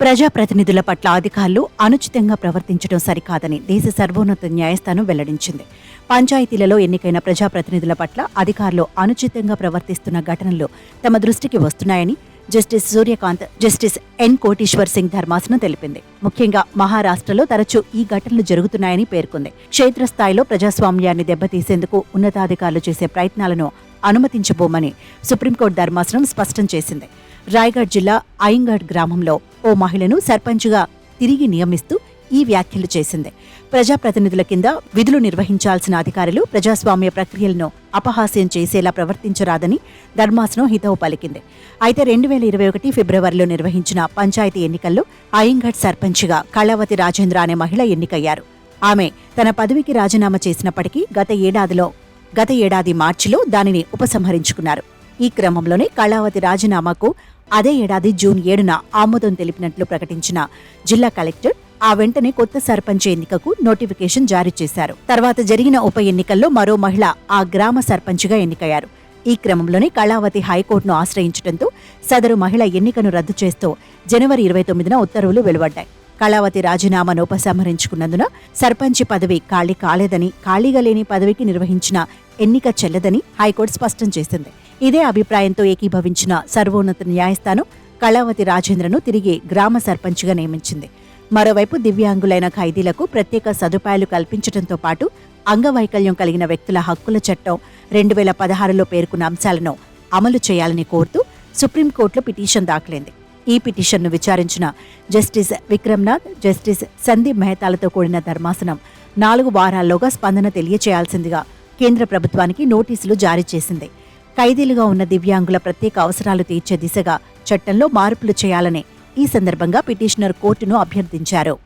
ప్రజాప్రతినిధుల పట్ల అధికారులు అనుచితంగా ప్రవర్తించడం సరికాదని దేశ సర్వోన్నత న్యాయస్థానం వెల్లడించింది. పంచాయతీలలో ఎన్నికైన ప్రజాప్రతినిధుల పట్ల అధికారులు అనుచితంగా ప్రవర్తిస్తున్న ఘటనలు తమ దృష్టికి వస్తున్నాయని justice Suryakant justice N Koteshwar Singh ధర్మాసనం తెలిపింది. ముఖ్యంగా మహారాష్ట్రలో తరచూ ఈ ఘటనలు జరుగుతున్నాయని పేర్కొంది. క్షేత్రస్థాయిలో ప్రజాస్వామ్యాన్ని దెబ్బతీసేందుకు ఉన్నతాధికారులు చేసే ప్రయత్నాలను అనుమతించబోమని సుప్రీంకోర్టు ధర్మాసనం స్పష్టం చేసింది. రాయగఢ్ జిల్లా అయింగఢ్ గ్రామంలో ఓ మహిళను సర్పంచ్గా తిరిగి నియమిస్తూ ఈ వ్యాఖ్యలు చేసింది. ప్రజాప్రతినిధుల కింద విధులు నిర్వహించాల్సిన అధికారులు ప్రజాస్వామ్య ప్రక్రియలను అపహాస్యం చేసేలా ప్రవర్తించరాదని ధర్మాసనం హితవు పలికింది. అయితే రెండు వేల ఇరవై ఒకటి ఫిబ్రవరిలో నిర్వహించిన పంచాయతీ ఎన్నికల్లో అయింగఢ్ సర్పంచ్గా కళావతి రాజేంద్ర అనే మహిళ ఎన్నికయ్యారు. ఆమె తన పదవికి రాజీనామా చేసినప్పటికీ గత ఏడాదిలో గత ఏడాది మార్చిలో దానిని ఉపసంహరించుకున్నారు. ఈ క్రమంలోనే కళావతి రాజీనామాకు అదే ఏడాది జూన్ ఏడున ఆమోదం తెలిపినట్లు ప్రకటించిన జిల్లా కలెక్టర్ ఆ వెంటనే కొత్త సర్పంచ్ ఎన్నికకు నోటిఫికేషన్ జారీ చేశారు. తర్వాత జరిగిన ఉప ఎన్నికల్లో మరో మహిళ ఆ గ్రామ సర్పంచ్గా ఎన్నికయ్యారు. ఈ క్రమంలోనే కళావతి హైకోర్టును ఆశ్రయించడంతో సదరు మహిళ ఎన్నికను రద్దు చేస్తూ జనవరి ఇరవై తొమ్మిదిన ఉత్తర్వులు వెలువడ్డాయి. కళావతి రాజీనామాను ఉపసంహరించుకున్నందున సర్పంచి పదవి ఖాళీ కాలేదని ఖాళీగా లేని పదవికి నిర్వహించిన ఎన్నిక చెల్లదని హైకోర్టు స్పష్టం చేసింది. ఇదే అభిప్రాయంతో ఏకీభవించిన సర్వోన్నత న్యాయస్థానం కళావతి రాజేంద్రను తిరిగి గ్రామ సర్పంచ్గా నియమించింది. మరోవైపు దివ్యాంగులైన ఖైదీలకు ప్రత్యేక సదుపాయాలు కల్పించడంతో పాటు అంగవైకల్యం కలిగిన వ్యక్తుల హక్కుల చట్టం రెండు వేల పదహారులో పేర్కొన్న అంశాలను అమలు చేయాలని కోరుతూ సుప్రీంకోర్టులో పిటిషన్ దాఖలైంది. ఈ పిటిషన్ను విచారించిన జస్టిస్ విక్రమ్నాథ్ జస్టిస్ సందీప్ మెహతాలతో కూడిన ధర్మాసనం నాలుగు వారాల్లోగా స్పందన తెలియచేయాల్సిందిగా కేంద్ర ప్రభుత్వానికి నోటీసులు జారీ చేసింది. ఖైదీలుగా ఉన్న దివ్యాంగుల ప్రత్యేక అవసరాలు తీర్చే దిశగా చట్టంలో మార్పులు చేయాలని ఈ సందర్భంగా పిటిషనర్ కోర్టును అభ్యర్థించారు.